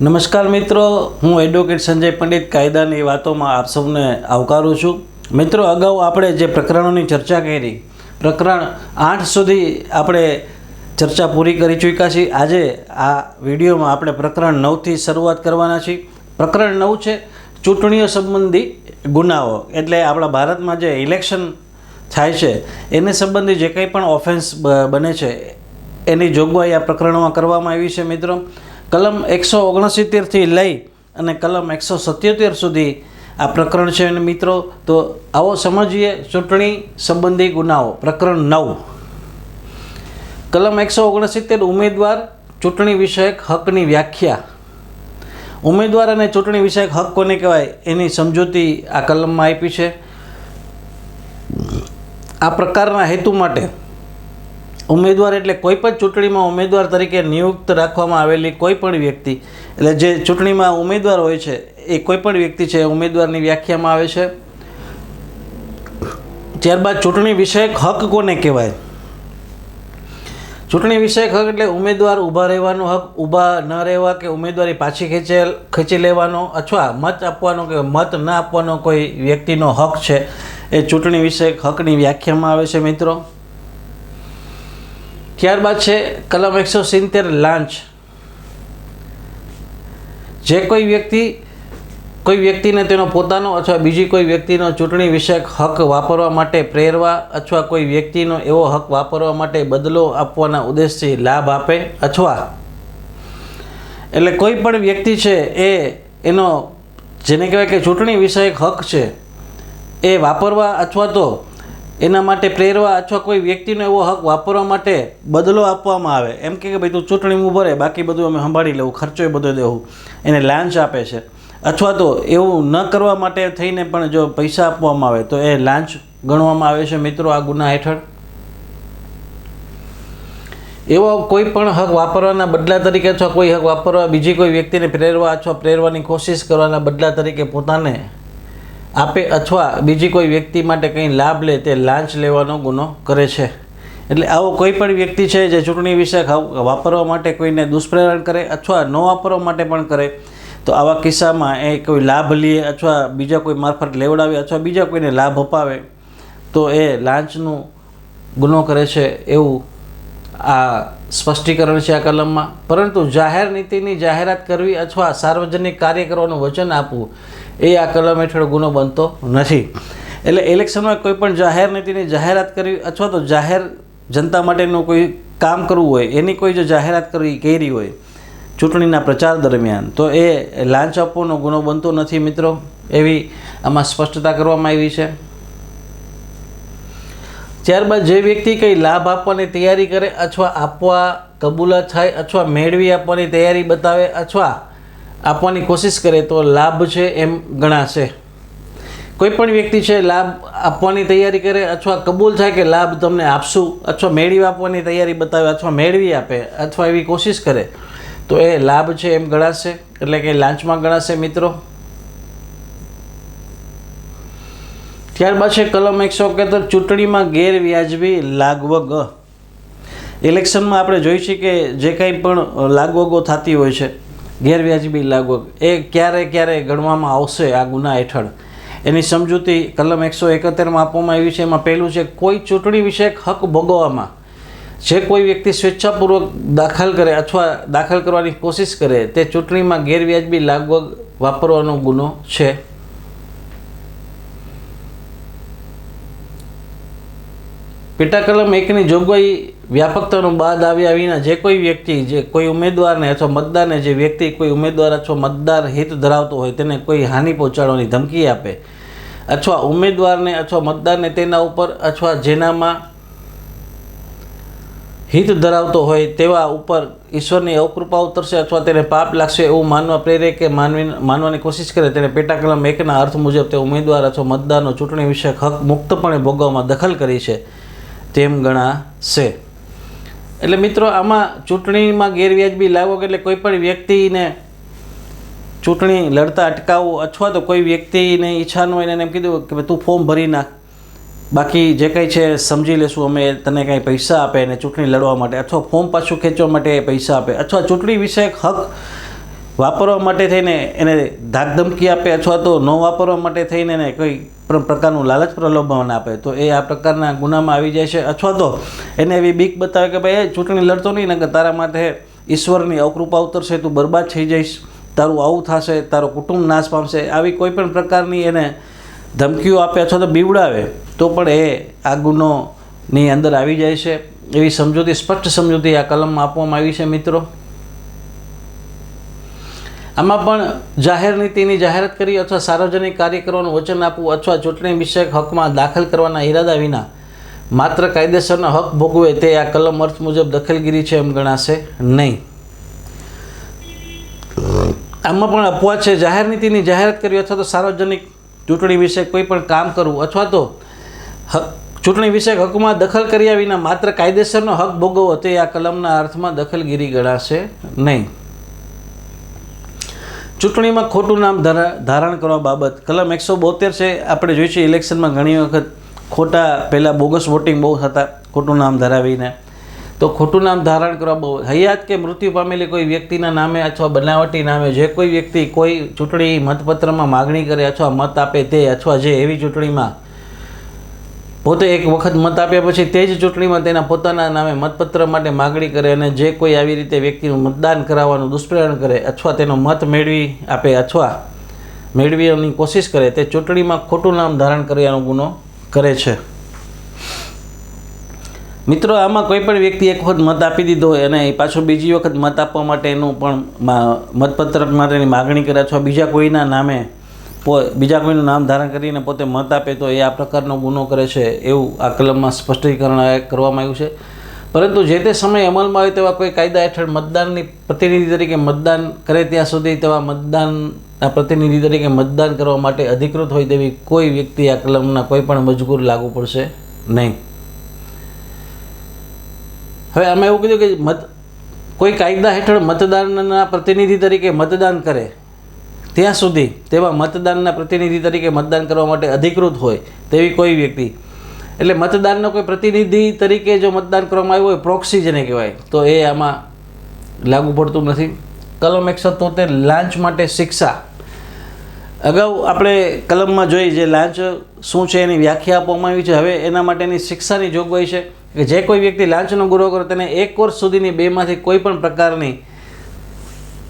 નમસ્કાર મિત્રો, હું એડવોકેટ સંજય પંડિત કાયદાની વાતોમાં આપ સૌને આવકારું છું. મિત્રો, અગાઉ આપણે જે પ્રકરણોની ચર્ચા કરી, પ્રકરણ આઠ સુધી આપણે ચર્ચા પૂરી કરી ચૂક્યા છીએ. આજે આ વિડીયોમાં આપણે પ્રકરણ નવથી શરૂઆત કરવાના છીએ. પ્રકરણ નવ છે, ચૂંટણીઓ સંબંધી ગુનાઓ. એટલે આપણા ભારતમાં જે ઇલેક્શન થાય છે, એને સંબંધી જે કંઈ પણ ઓફેન્સ બને છે, એની જોગવાઈ આ પ્રકરણમાં કરવામાં આવી છે, મિત્રો. કલમ એકસો ઓગણસિત્તેરથી લઈ અને કલમ એકસો સત્યોતેર સુધી આ પ્રકરણ છે અને મિત્રો, તો આવો સમજીએ ચૂંટણી સંબંધી ગુનાઓ. પ્રકરણ નવ. કલમ એકસો ઓગણસિત્તેર ઉમેદવાર ચૂંટણી વિષયક હકની વ્યાખ્યા. ઉમેદવાર અને ચૂંટણી વિષયક હક કોને કહેવાય એની સમજૂતી આ કલમમાં આપી છે. આ પ્રકારના હેતુ માટે ઉમેદવાર એટલે કોઈ પણ ચૂંટણીમાં ઉમેદવાર તરીકે નિયુક્ત રાખવામાં આવેલી કોઈ પણ વ્યક્તિ, એટલે જે ચૂંટણીમાં ઉમેદવાર હોય છે, એ કોઈ પણ વ્યક્તિ છે ઉમેદવારની વ્યાખ્યામાં આવે છે. ત્યારબાદ ચૂંટણી વિષયક હક કોને કહેવાય? ચૂંટણી વિષયક હક એટલે ઉમેદવાર ઊભા રહેવાનો હક, ઊભા ન રહેવા કે ઉમેદવારી પાછી ખેંચે, ખેંચી લેવાનો અથવા મત આપવાનો કે મત ન આપવાનો કોઈ વ્યક્તિનો હક છે, એ ચૂંટણી વિષયક હકની વ્યાખ્યામાં આવે છે મિત્રો. ત્યારબાદ છે કલમ એકસો સિત્તેર લાંચ. જે કોઈ વ્યક્તિ, કોઈ વ્યક્તિને તેનો પોતાનો અથવા બીજી કોઈ વ્યક્તિનો ચૂંટણી વિષયક હક વાપરવા માટે પ્રેરવા અથવા કોઈ વ્યક્તિનો એવો હક વાપરવા માટે બદલો આપવાના ઉદ્દેશથી લાભ આપે અથવા એટલે કોઈ પણ વ્યક્તિ છે એ એનો, જેને કહેવાય કે ચૂંટણી વિષયક હક છે, એ વાપરવા અથવા તો એના માટે પ્રેરવા અથવા કોઈ વ્યક્તિનો એવો હક વાપરવા માટે બદલો આપવામાં આવે. એમ કે ભાઈ તું ચૂંટણીમાં ઊભો રહે, બાકી બધું અમે સંભાળી લેવું, ખર્ચો એ બધો દેવું. એને લાંચ આપે છે. અથવા તો એવું ન કરવા માટે થઈને પણ જો પૈસા આપવામાં આવે તો એ લાંચ ગણવામાં આવે છે મિત્રો આ ગુના હેઠળ. એવો કોઈ પણ હક વાપરવાના બદલા તરીકે અથવા કોઈ હક વાપરવા બીજી કોઈ વ્યક્તિને પ્રેરવા અથવા પ્રેરવાની કોશિશ કરવાના બદલા તરીકે પોતાને આપે અથવા બીજી કોઈ વ્યક્તિ માટે કંઈ લાભ લે તે લાંચ લેવાનો ગુનો કરે છે. એટલે આવો કોઈ પણ વ્યક્તિ છે જે ચૂંટણી વિશે વાપરવા માટે કોઈને દુષ્પ્રેરણ કરે અથવા ન વાપરવા માટે પણ કરે, તો આવા કિસ્સામાં એ કોઈ લાભ લે અથવા બીજા કોઈ મારફત લેવડાવે અથવા બીજા કોઈને લાભ અપાવે, તો એ લાંચનું ગુનો કરે છે એવું આ સ્પષ્ટીકરણ છે આ કલમમાં. પરંતુ જાહેર નીતિની જાહેરાત કરવી અથવા સાર્વજનિક કાર્ય કરવાનું વચન આપવું એ આ કલમ હેઠળ ગુનો બનતો નથી. એટલે ઇલેક્શનમાં કોઈ પણ જાહેર નીતિની જાહેરાત કરવી અથવા તો જાહેર જનતા માટેનું કોઈ કામ કરવું હોય, એની કોઈ જો જાહેરાત કરવી કરી હોય ચૂંટણીના પ્રચાર દરમિયાન, તો એ લાંચ આપવાનો ગુનો બનતો નથી મિત્રો. એવી આમાં સ્પષ્ટતા કરવામાં આવી છે. ત્યારબાદ જે વ્યક્તિ કંઈ લાભ આપવાની તૈયારી કરે અથવા આપવા કબૂલાત થાય અથવા મેળવી આપવાની તૈયારી બતાવે અથવા આપવાની કોશિશ કરે તો લાભ છે એમ ગણાશે. કોઈ પણ વ્યક્તિ છે, લાભ આપવાની તૈયારી કરે અથવા કબૂલ થાય કે લાભ તમને આપશું, અથવા મેળવી આપવાની તૈયારી બતાવે, અથવા મેળવી આપે, અથવા એવી કોશિશ કરે, તો એ લાભ છે એમ ગણાશે. એટલે કે લાંચમાં ગણાશે મિત્રો. ત્યારબાદ છે, કલમ એકસો એકોતેર, ચૂંટણીમાં ગેરવ્યાજબી લાગવગ. ઇલેક્શનમાં આપણે જોઈ છીએ કે જે કંઈ પણ લાગવગો થતી હોય છે ગેરવ્યાજબી લાગવગ. એ ક્યારે ક્યારે ગણવામાં આવશે આ ગુના હેઠળ? એની સમજૂતી કલમ એકસો એકોતેરમાં આપવામાં આવી છે. એમાં પહેલું છે, કોઈ ચૂંટણી વિષયક હક ભોગવવામાં જે કોઈ વ્યક્તિ સ્વેચ્છાપૂર્વક દાખલ કરે અથવા દાખલ કરવાની કોશિશ કરે, તે ચૂંટણીમાં ગેરવ્યાજબી લાગવગ વાપરવાનો ગુનો છે. પેટા કલમ એકની જોગવાઈ વ્યાપકતાનો બાદ આવ્યા વિના જે કોઈ વ્યક્તિ, જે કોઈ ઉમેદવારને અથવા મતદારને જે વ્યક્તિ કોઈ ઉમેદવાર અથવા મતદાર હિત ધરાવતો હોય તેને કોઈ હાનિ પહોંચાડવાની ધમકી આપે અથવા ઉમેદવારને અથવા મતદારને તેના ઉપર અથવા જેનામાં હિત ધરાવતો હોય તેવા ઉપર ઈશ્વરની અવકૃપા ઉતરશે અથવા તેને પાપ લાગશે એવું માનવા પ્રેરે કે માનવી માનવાની કોશિશ કરે તેને પેટા કલમ એકના અર્થ મુજબ તે ઉમેદવાર અથવા મતદારનો ચૂંટણી વિષયક હક મુક્તપણે ભોગવવામાં દખલ કરી છે તેમ ગણાશે. એટલે મિત્રો, આમાં ચૂંટણીમાં ગેરવ્યાજબી લાવો એટલે કોઈ પણ વ્યક્તિને ચૂંટણી લડતા અટકાવવું અથવા તો કોઈ વ્યક્તિને ઈચ્છા ન હોય એને એમ કીધું કે તું ફોર્મ ભરી નાખ. બાકી જે કંઈ છે સમજી લેશું અમે, તને કાંઈ પૈસા આપે અને ચૂંટણી લડવા માટે અથવા ફોર્મ પાછું ખેંચવા માટે પૈસા આપે. અથવા ચૂંટણી વિષયક હક વાપરવા માટે થઈને એને ધાકધમકી આપે અથવા તો ન વાપરવા માટે થઈને એને કોઈ પણ પ્રકારનું લાલચ પ્રલોભન આપે, તો એ આ પ્રકારના ગુનામાં આવી જાય છે. અથવા તો એને એવી બીક બતાવે કે ભાઈ, એ ચૂંટણી લડતો નહીં ને તારા માટે ઈશ્વરની અવકૃપા ઉતરશે, તું બરબાદ થઈ જઈશ, તારું આવું થશે, તારું કુટુંબ નાશ પામશે. આવી કોઈ પણ પ્રકારની એને ધમકીઓ આપે અથવા તો બીવડાવે, તો પણ એ આ ગુનોની અંદર આવી જાય છે. એવી સમજૂતી, સ્પષ્ટ સમજૂતી આ કલમમાં આપવામાં આવી છે, મિત્રો. આમાં પણ જાહેર નીતિની જાહેરાત કરી અથવા સાર્વજનિક કાર્ય કરવાનું વચન આપવું અથવા ચૂંટણી વિષયક હકમાં દાખલ કરવાના ઈરાદા વિના માત્ર કાયદેસરનો હક ભોગવે તે આ કલમ અર્થ મુજબ દખલગીરી છે એમ ગણાશે નહીં. આમાં પણ અપવાદ છે. જાહેર નીતિની જાહેરાત કરવી અથવા તો સાર્વજનિક ચૂંટણી વિશે કોઈ પણ કામ કરવું અથવા તો ચૂંટણી વિષયક હકમાં દખલ કર્યા વિના માત્ર કાયદેસરનો હક ભોગવવો તે આ કલમના અર્થમાં દખલગીરી ગણાશે નહીં. ચૂંટણીમાં ખોટું નામ ધરા, ધારણ કરવા બાબત કલમ એકસો બોતેર છે, આપણે જોઈ છે ઇલેક્શનમાં ઘણી વખત ખોટા, પહેલાં બોગસ વોટિંગ બહુ થતા, ખોટું નામ ધરાવીને. તો ખોટું નામ ધારણ કરવા બહુ, હયાત કે મૃત્યુ પામેલી કોઈ વ્યક્તિના નામે અથવા બનાવટી નામે જે કોઈ વ્યક્તિ કોઈ ચૂંટણી મતપત્રમાં માગણી કરે અથવા મત આપે તે અથવા જે એવી ચૂંટણીમાં પોતે એક વખત મત આપ્યા પછી તે જ ચૂંટણીમાં તેના પોતાના નામે મતપત્ર માટે માગણી કરે અને જે કોઈ આવી રીતે વ્યક્તિનું મતદાન કરાવવાનું દુષ્પ્રેરણ કરે અથવા તેનો મત મેળવી આપે અથવા મેળવીની કોશિશ કરે, તે ચૂંટણીમાં ખોટું નામ ધારણ કર્યાનો ગુનો કરે છે. મિત્રો, આમાં કોઈ પણ વ્યક્તિ એક વખત મત આપી દીધો હોય અને પાછો બીજી વખત મત આપવા માટેનું પણ મતપત્ર માટેની માગણી કરે અથવા બીજા કોઈના નામે બીજા કોઈનું નામ ધારણ કરીને પોતે મત આપે તો એ આ પ્રકારનો ગુનો કરે છે એવું આ કલમમાં સ્પષ્ટીકરણ કરવામાં આવ્યું છે. પરંતુ જે તે સમયે અમલમાં આવે તેવા કોઈ કાયદા હેઠળ મતદાનની પ્રતિનિધિ તરીકે મતદાન કરે ત્યાં સુધી તેવા મતદાનના પ્રતિનિધિ તરીકે મતદાન કરવા માટે અધિકૃત હોય તેવી કોઈ વ્યક્તિ આ કલમના કોઈ પણ મજબૂર લાગુ પડશે નહીં. હવે આમાં એવું કીધું કે મત, કોઈ કાયદા હેઠળ મતદાનના પ્રતિનિધિ તરીકે મતદાન કરે ત્યાં સુધી તેવા મતદાનના પ્રતિનિધિ તરીકે મતદાન કરવા માટે અધિકૃત હોય તેવી કોઈ વ્યક્તિ. એટલે મતદાનનો કોઈ પ્રતિનિધિ તરીકે જો મતદાન કરવામાં આવ્યું હોય પ્રોક્સી જેને કહેવાય, તો એ આમાં લાગુ પડતું નથી. કલમ એકસો તોતેર, લાંચ માટે શિક્ષા. અગાઉ આપણે કલમમાં જોઈ જે લાંચ શું છે એની વ્યાખ્યા આપવામાં આવી છે. હવે એના માટેની શિક્ષાની જોગવાઈ છે કે જે કોઈ વ્યક્તિ લાંચનો ગુનો કરે, તેને એક વર્ષ સુધીની બેમાંથી કોઈ પણ પ્રકારની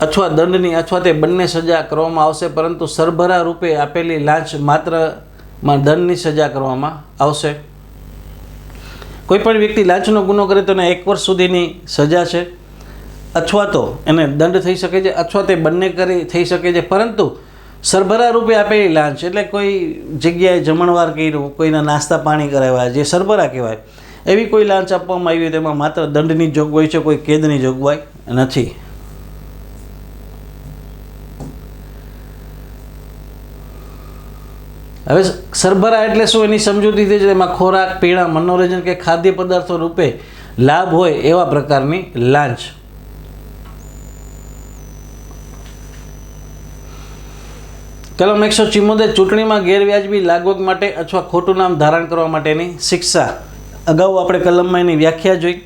અથવા દંડની અથવા તે બંને સજા કરવામાં આવશે, પરંતુ સરભરા રૂપે આપેલી લાંચ માત્રમાં દંડની સજા કરવામાં આવશે. કોઈ પણ વ્યક્તિ લાંચનો ગુનો કરે તો એને એક વર્ષ સુધીની સજા છે, અથવા તો એને દંડ થઈ શકે છે, અથવા તે બંને કરી થઈ શકે છે, પરંતુ સરભરા રૂપે આપેલી લાંચ એટલે કોઈ જગ્યાએ જમણવાર કર્યું, કોઈના નાસ્તા પાણી કરાવ્યા, જે સરભરા કહેવાય, એવી કોઈ લાંચ આપવામાં આવી હોય તેમાં માત્ર દંડની જોગવાઈ છે, કોઈ કેદની જોગવાઈ નથી. હવે સરભરા એટલે શું? એની સમજૂતી થઈ છે એમાં ખોરાક, પીણા, મનોરંજન કે ખાદ્ય પદાર્થો રૂપે લાભ હોય એવા પ્રકારની લાંચ. કલમ એકસો ચિમોતેર, ચૂંટણીમાં ગેરવ્યાજબી લાગવગ માટે અથવા ખોટું નામ ધારણ કરવા માટેની શિક્ષા. અગાઉ આપણે કલમમાં એની વ્યાખ્યા જોઈ.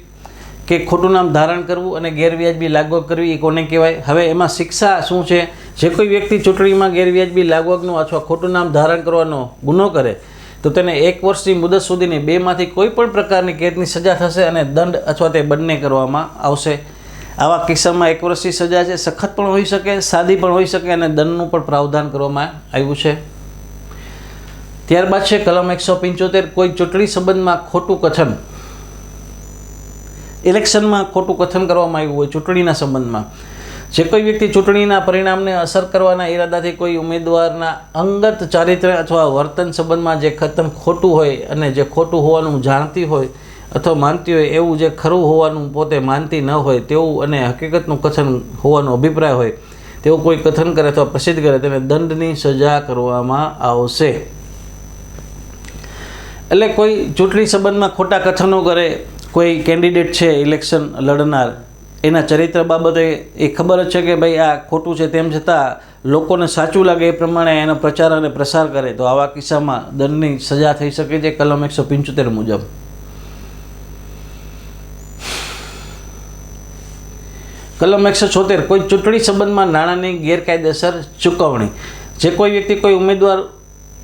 કે ખોટું નામ ધારણ કરવું અને ગેરવ્યાજબી લાગવગ કરવી એ કોને કહેવાય? હવે એમાં શિક્ષા શું છે? જે કોઈ વ્યક્તિ ચૂંટણીમાં ગેરવ્યાજબી લાગવગનું અથવા ખોટું નામ ધારણ કરવાનો ગુનો કરે, તો તેને એક વર્ષની મુદત સુધીની બેમાંથી કોઈ પણ પ્રકારની કેદની સજા થશે અને દંડ અથવા તે બંને કરવામાં આવશે. આવા કિસ્સામાં એક વર્ષની સજા છે, સખત પણ હોઈ શકે, સાદી પણ હોઈ શકે અને દંડનું પણ પ્રાવધાન કરવામાં આવ્યું છે. ત્યારબાદ છે કલમ એકસો પંચોતેર, કોઈ ચૂંટણી સંબંધમાં ખોટું કથન. ઇલેક્શનમાં ખોટું કથન કરવામાં આવ્યું હોય, ચૂંટણીના સંબંધમાં. જે કોઈ વ્યક્તિ ચૂંટણીના પરિણામને અસર કરવાના ઈરાદાથી કોઈ ઉમેદવારના અંગત ચારિત્ર અથવા વર્તન સંબંધમાં જે કથન ખોટું હોય અને જે ખોટું હોવાનું જાણતી હોય અથવા માનતી હોય, એવું જે ખરું હોવાનું પોતે માનતી ન હોય, તેવું અને હકીકતનું કથન હોવાનો અભિપ્રાય હોય, તેવું કોઈ કથન કરે અથવા પ્રસિદ્ધ કરે, તેને દંડની સજા કરવામાં આવશે. એટલે કોઈ ચૂંટણી સંબંધમાં ખોટા કથનો કરે કોઈ કેન્ડિડેટ છે ઇલેક્શન લડનાર, એના ચરિત્ર બાબતે એ ખબર જ છે કે ભાઈ આ ખોટું છે તેમ છતાં લોકોને સાચું લાગે એ પ્રમાણે એનો પ્રચાર અને પ્રસાર કરે. તો આવા કિસ્સામાં દંડની સજા થઈ શકે છે કલમ એકસો પંચોતેર મુજબ. કલમ એકસો છોતેર, કોઈ ચૂંટણી સંબંધમાં નાણાંની ગેરકાયદેસર ચૂકવણી. જે કોઈ વ્યક્તિ કોઈ ઉમેદવાર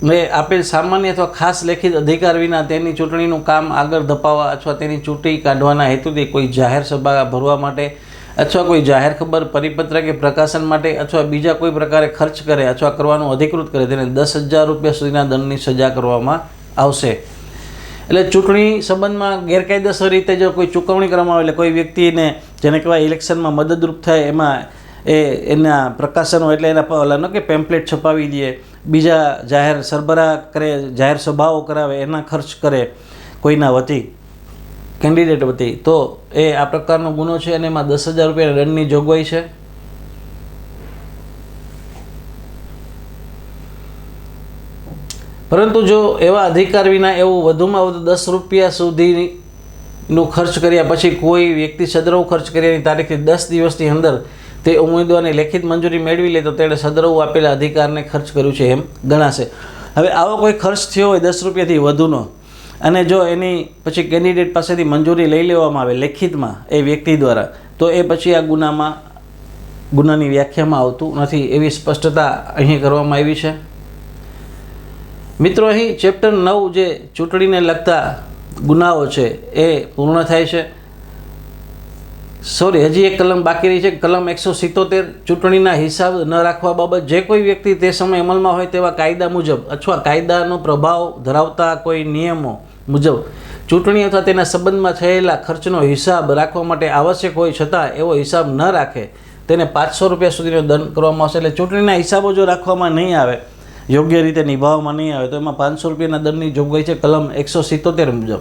ને આપેલ સામાન્ય અથવા ખાસ લેખિત અધિકાર વિના તેની ચૂંટણીનું કામ આગળ ધપાવવા અથવા તેની ચૂંટણી કાઢવાના હેતુથી કોઈ જાહેર સભા ભરવા માટે અથવા કોઈ જાહેર ખબર, પરિપત્ર કે પ્રકાશન માટે અથવા બીજા કોઈ પ્રકારે ખર્ચ કરે અથવા કરવાનું અધિકૃત કરે તેને દસ હજાર રૂપિયા સુધીના દંડની સજા કરવામાં આવશે. એટલે ચૂંટણી સંબંધમાં ગેરકાયદેસર રીતે જો કોઈ ચૂકવણી કરવામાં આવે એટલે કોઈ વ્યક્તિને જેને કહેવાય ઇલેક્શનમાં મદદરૂપ થાય એમાં એ એના પ્રકાશનો એટલે એના પ- કે પેમ્પલેટ છપાવી દે બીજા જાહેર સરબરાહ કરે, જાહેર સભાઓ કરાવે, એના ખર્ચ કરે, કોઈના વતી, કેન્ડિડેટ વતી, તો એ આ પ્રકારનો ગુનો છે અને એમાં દસ હજાર રૂપિયા દંડની જોગવાઈ છે. પરંતુ જો એવા અધિકાર વિના એવું વધુમાં વધુ દસ રૂપિયા સુધીનું ખર્ચ કર્યા પછી કોઈ વ્યક્તિ સદરવ ખર્ચ કર્યાની તારીખથી દસ દિવસની અંદર તે ઉમેદવારની લેખિત મંજૂરી મેળવી લે તો તેણે સદરવ આપેલા અધિકારને ખર્ચ કર્યું છે એમ ગણાશે. હવે આવો કોઈ ખર્ચ થયો હોય દસ રૂપિયાથી વધુનો અને જો એની પછી કેન્ડિડેટ પાસેથી મંજૂરી લઈ લેવામાં આવે લેખિતમાં એ વ્યક્તિ દ્વારા, તો એ પછી આ ગુનામાં, ગુનાની વ્યાખ્યામાં આવતું નથી એવી સ્પષ્ટતા અહીં કરવામાં આવી છે. મિત્રો, અહીં ચેપ્ટર નવ જે ચૂંટણીને લગતા ગુનાઓ છે એ પૂર્ણ થાય છે. સોરી, હજી એક કલમ બાકી રહી છે. કલમ એકસો સિત્તોતેર. ચૂંટણીના હિસાબ ન રાખવા બાબત જે કોઈ વ્યક્તિ તે સમય અમલમાં હોય તેવા કાયદા મુજબ અથવા કાયદાનો પ્રભાવ ધરાવતા કોઈ નિયમો મુજબ ચૂંટણી અથવા તેના સંબંધમાં થયેલા ખર્ચનો હિસાબ રાખવા માટે આવશ્યક હોય છતાં એવો હિસાબ ન રાખે તેને પાંચસો રૂપિયા સુધીનો દંડ કરવામાં આવશે. એટલે ચૂંટણીના હિસાબો જો રાખવામાં નહીં આવે, યોગ્ય રીતે નિભાવવામાં નહીં આવે, તો એમાં પાંચસો રૂપિયાના દંડની જોગવાઈ છે કલમ એકસો સિત્તોતેર મુજબ.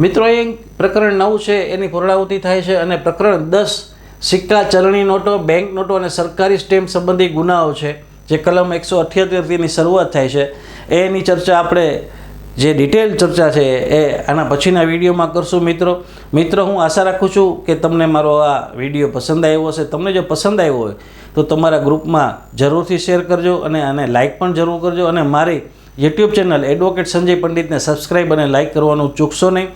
મિત્રો, એ પ્રકરણ નવ છે, એની પુનરાવૃત્તિ થાય છે અને પ્રકરણ દસ, સિક્કા ચલણી નોટો, બેંક નોટો અને સરકારી સ્ટેમ્પ સંબંધી ગુનાઓ છે, જે કલમ એકસો અઠ્યોતેરથી શરૂઆત થાય છે. એની ચર્ચા આપણે, જે ડિટેલ ચર્ચા છે, એ આના પછીના વિડીયોમાં કરશું મિત્રો. મિત્રો, હું આશા રાખું છું કે તમને મારો આ વીડિયો પસંદ આવ્યો હશે. તમને જો પસંદ આવ્યો હોય, તો તમારા ગ્રુપમાં જરૂરથી શેર કરજો અને આને લાઇક પણ જરૂર કરજો. અને મારી યુટ્યુબ ચેનલ એડવોકેટ સંજય પંડિતને સબસ્ક્રાઈબ અને લાઇક કરવાનું ચૂકશો નહીં.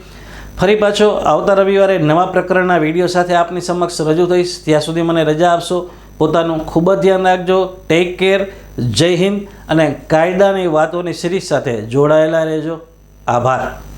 ફરી પાછો આવતા રવિવારે નવા પ્રકરણના વીડિયો સાથે આપની સમક્ષ રજૂ થઈશ. ત્યાં સુધી મને રજા આપશો. પોતાનું ખૂબ જ ધ્યાન રાખજો. ટેક કેર જય હિન્દ. અને કાયદાની વાતોની સિરીઝ સાથે જોડાયેલા રહેજો. આભાર.